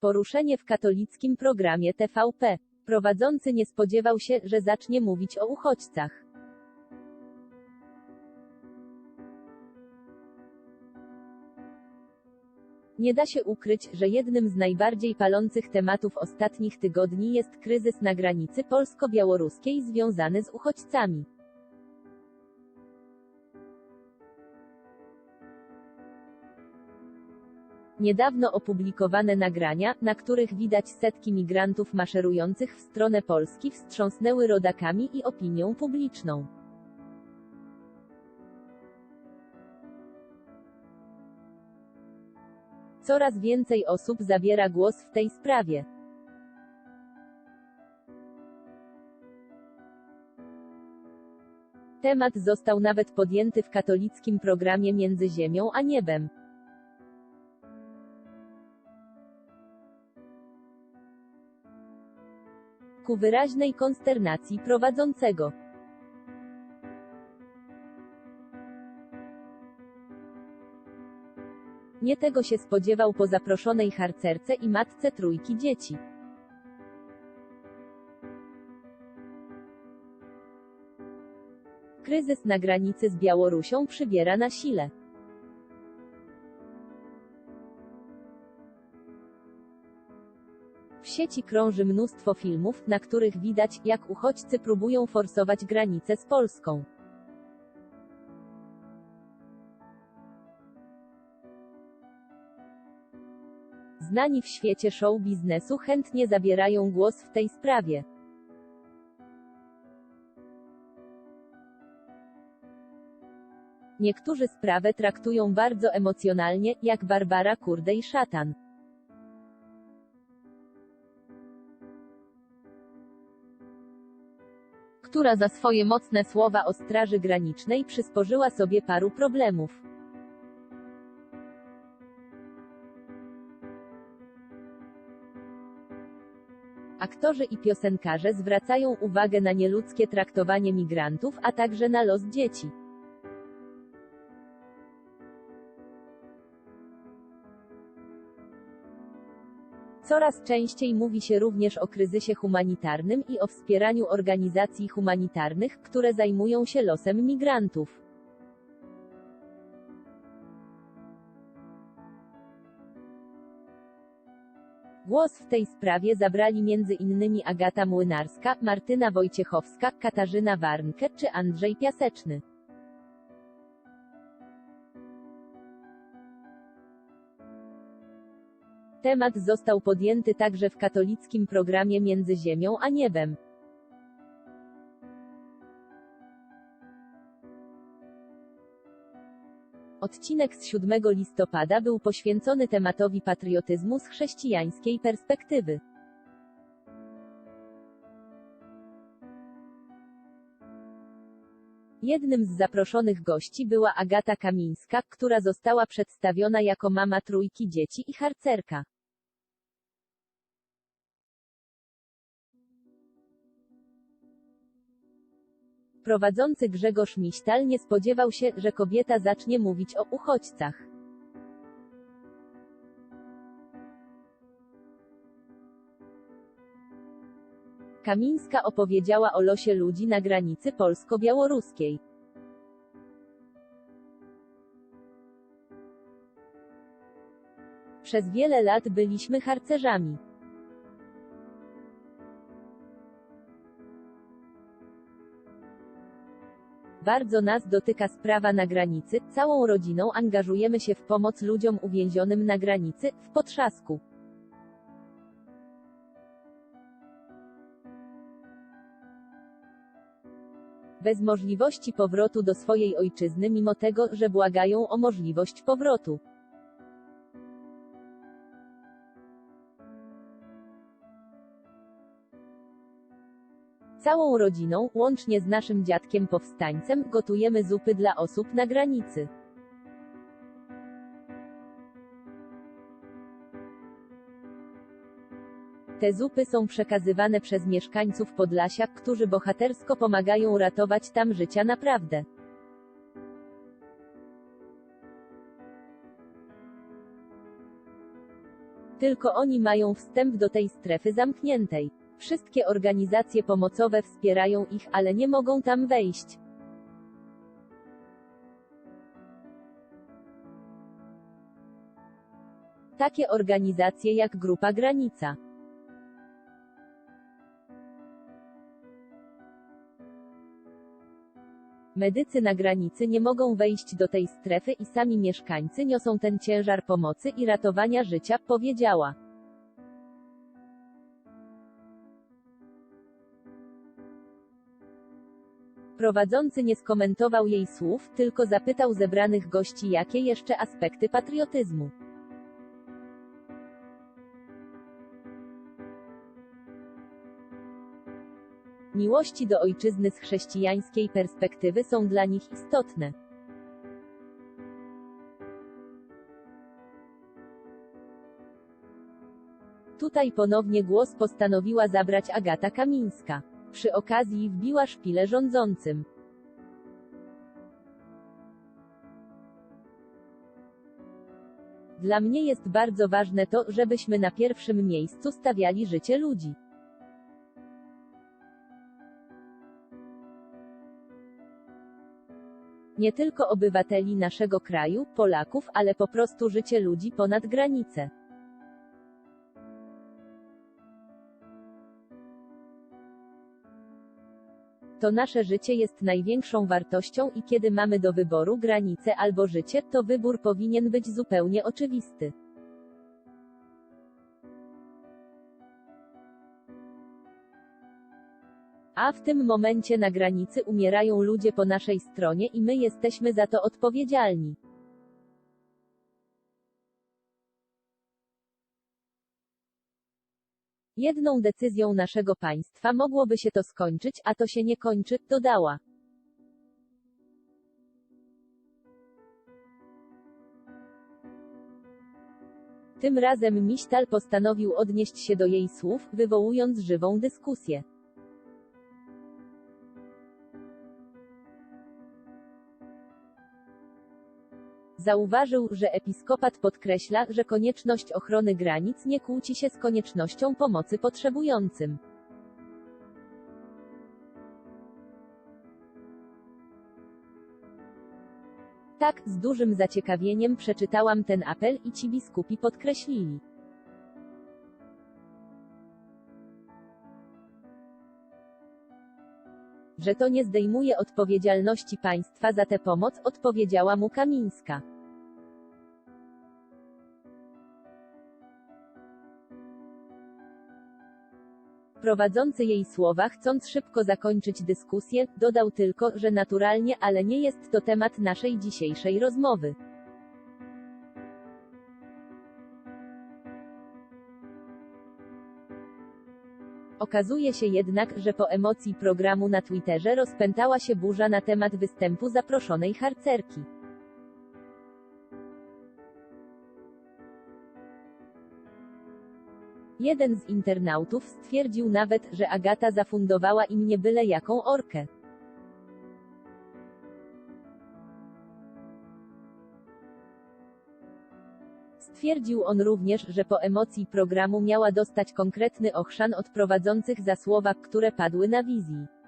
Poruszenie w katolickim programie TVP. Prowadzący nie spodziewał się, że zacznie mówić o uchodźcach. Nie da się ukryć, że jednym z najbardziej palących tematów ostatnich tygodni jest kryzys na granicy polsko-białoruskiej związany z uchodźcami. Niedawno opublikowane nagrania, na których widać setki migrantów maszerujących w stronę Polski wstrząsnęły rodakami i opinią publiczną. Coraz więcej osób zabiera głos w tej sprawie. Temat został nawet podjęty w katolickim programie Między Ziemią a Niebem. Ku wyraźnej konsternacji prowadzącego. Nie tego się spodziewał po zaproszonej harcerce i matce trójki dzieci. Kryzys na granicy z Białorusią przybiera na sile. Sieci krąży mnóstwo filmów, na których widać, jak uchodźcy próbują forsować granicę z Polską. Znani w świecie show biznesu chętnie zabierają głos w tej sprawie. Niektórzy sprawę traktują bardzo emocjonalnie, jak Barbara Kurde która za swoje mocne słowa o Straży Granicznej przysporzyła sobie paru problemów. Aktorzy i piosenkarze zwracają uwagę na nieludzkie traktowanie migrantów, a także na los dzieci. Coraz częściej mówi się również o kryzysie humanitarnym i o wspieraniu organizacji humanitarnych, które zajmują się losem migrantów. Głos w tej sprawie zabrali innymi Agata Młynarska, Martyna Wojciechowska, Katarzyna Warnke czy Andrzej Piaseczny. Temat został podjęty także w katolickim programie Między Ziemią a Niebem. Odcinek z 7 listopada był poświęcony tematowi patriotyzmu z chrześcijańskiej perspektywy. Jednym z zaproszonych gości była Agata Kamińska, która została przedstawiona jako mama trójki dzieci i harcerka. Prowadzący Grzegorz Miśtal nie spodziewał się, że kobieta zacznie mówić o uchodźcach. Kamińska opowiedziała o losie ludzi na granicy polsko-białoruskiej. Przez wiele lat byliśmy harcerzami. Bardzo nas dotyka sprawa na granicy, całą rodziną angażujemy się w pomoc ludziom uwięzionym na granicy, w Potrzasku. Bez możliwości powrotu do swojej ojczyzny mimo tego, że błagają o możliwość powrotu. Całą rodziną, łącznie z naszym dziadkiem powstańcem, gotujemy zupy dla osób na granicy. Te zupy są przekazywane przez mieszkańców Podlasia, którzy bohatersko pomagają ratować tam życia naprawdę. Tylko oni mają wstęp do tej strefy zamkniętej. Wszystkie organizacje pomocowe wspierają ich, ale nie mogą tam wejść. Takie organizacje jak Grupa Granica. Medycy na granicy nie mogą wejść do tej strefy i sami mieszkańcy niosą ten ciężar pomocy i ratowania życia, powiedziała. Prowadzący nie skomentował jej słów, tylko zapytał zebranych gości jakie jeszcze aspekty patriotyzmu. Miłości do ojczyzny z chrześcijańskiej perspektywy są dla nich istotne. Tutaj ponownie głos postanowiła zabrać Agata Kamińska. Przy okazji wbiła szpilę rządzącym. Dla mnie jest bardzo ważne to, żebyśmy na pierwszym miejscu stawiali życie ludzi. Nie tylko obywateli naszego kraju, Polaków, ale po prostu życie ludzi ponad granice. To nasze życie jest największą wartością i kiedy mamy do wyboru granice albo życie, to wybór powinien być zupełnie oczywisty. A w tym momencie na granicy umierają ludzie po naszej stronie i my jesteśmy za to odpowiedzialni. Jedną decyzją naszego państwa mogłoby się to skończyć, a to się nie kończy, dodała. Tym razem Misztal postanowił odnieść się do jej słów, wywołując żywą dyskusję. Zauważył, że episkopat podkreśla, że konieczność ochrony granic nie kłóci się z koniecznością pomocy potrzebującym. Tak, z dużym zaciekawieniem przeczytałam ten apel i ci biskupi podkreślili. że to nie zdejmuje odpowiedzialności państwa za tę pomoc, odpowiedziała mu Kamińska. Prowadzący jej słowa, chcąc szybko zakończyć dyskusję, dodał tylko, że naturalnie, ale nie jest to temat naszej dzisiejszej rozmowy. Okazuje się jednak, że po emocji programu na Twitterze rozpętała się burza na temat występu zaproszonej harcerki. Jeden z internautów stwierdził nawet, że Agata zafundowała im nie byle jaką orkę. Stwierdził on również, że po emocji programu miała dostać konkretny ochrzan od prowadzących za słowa, które padły na wizji.